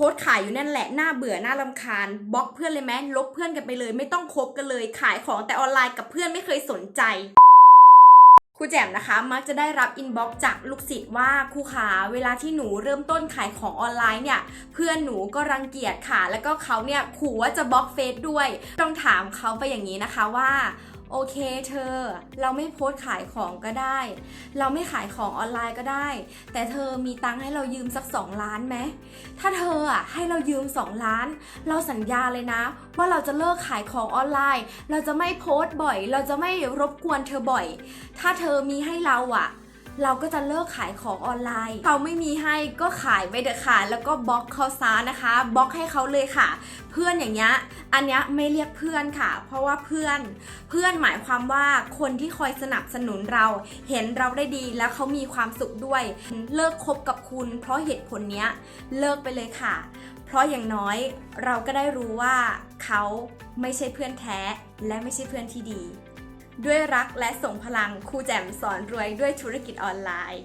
พสต์ขายอยู่นั่นแหละน่าเบื่อน่ารำคาญบล็อกเพื่อนเลยไหมลบเพื่อนกันไปเลย ไม่ต้องคบกันเลยขายของแต่ออนไลน์กับเพื่อนไม่เคยสนใจครูแจ่มนะคะมักจะได้รับอินบ็อกซ์จากลูกศิษย์ว่าครูขาเวลาที่หนูเริ่มต้นขายของออนไลน์เนี่ยเพื่อนหนูก็รังเกียจค่ะ แล้วก็เขาเนี่ยขู่ว่าจะบล็อกเฟซด้วย ต้องถามเขาไปอย่างนี้นะคะว่า โอเคเธอ เราไม่โพสต์ขายของก็ได้ เราไม่ขายของออนไลน์ก็ได้ แต่เธอมีตังค์ให้เรายืมสัก 2 ล้านไหม ถ้าเธออะให้เรายืม 2 ล้าน เราสัญญาเลยนะ ว่าเราจะเลิกขายของออนไลน์ เราจะไม่โพสต์บ่อย เราจะไม่รบกวนเธอบ่อย ถ้าเธอมีให้เราอะ เราก็จะเลิกขายของออนไลน์ เขาไม่มีให้ก็ขายไปเถอะค่ะ แล้วก็บล็อกเขาซานะคะบล็อกให้เขาเลยค่ะ เพื่อนอย่างเงี้ยอันเนี้ยไม่เรียกเพื่อนค่ะ เพราะว่าเพื่อน เพื่อนหมายความว่าคนที่คอยสนับสนุนเราเห็นเราได้ดีแล้วเขามีความสุขด้วย เลิกคบกับคุณ เพราะเหตุผลเนี้ยเลิกไปเลยค่ะ เพราะอย่างน้อยเราก็ได้รู้ว่าเขาไม่ใช่เพื่อนแท้และไม่ใช่เพื่อนที่ดี ด้วยรักและส่งพลังครูแจ่มสอนรวยด้วยธุรกิจออนไลน์